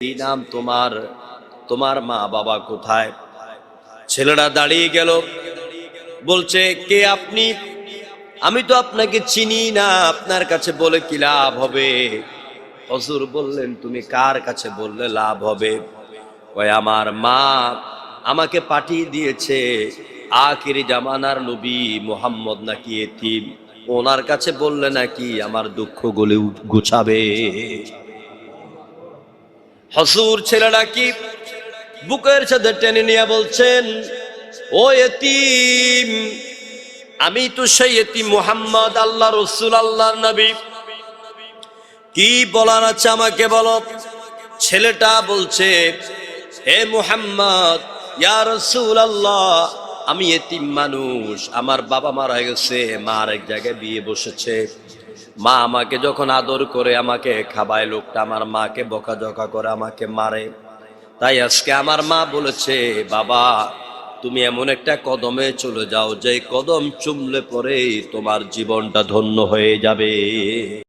এই নাম তোমার তোমার মা বাবা কোথায়? ছেলেরা দাঁড়িয়ে গেল, বলছে, কে আপনি? আমি তো আপনাকে চিনি না, আপনার কাছে বলে কি লাভ হবে? হজুর বললেন, তুমি কার কাছে বললে লাভ হবে? কয় আমার মা আমাকে পাঠিয়ে দিয়েছে আখিরি জামানার নবী মোহাম্মদ নাকি এতিম। ওনার কাছে বললে নাকি আমার দুঃখগুলি গুছাবে। হসুর ছেলেরা কি বুকের সাথে টেনে নিয়ে বলছেন, ও এতিম, আমি তো সেই এতিম মুহাম্মদ আল্লাহ, রসুল আল্লাহর নবী। কি বলার আছে আমাকে বলো? ছেলেটা বলছে, হে মুহাম্মদ, ইয়া রসুল আল্লাহ, আমি এতিম মানুষ, আমার বাবা মারা গেছে মা আরেক জায়গায় বিয়ে বসেছে। মা আমাকে যখন আদর করে, আমাকে খাবায়, লোকটা আমার মাকে বকাঝকা করে, আমাকে মারে। তাই আজকে আমার মা বলেছে, বাবা, তুমি এমন একটা কদমে চলে যাও যে কদম চুমলে পরে তোমার জীবনটা ধন্য হয়ে যাবে।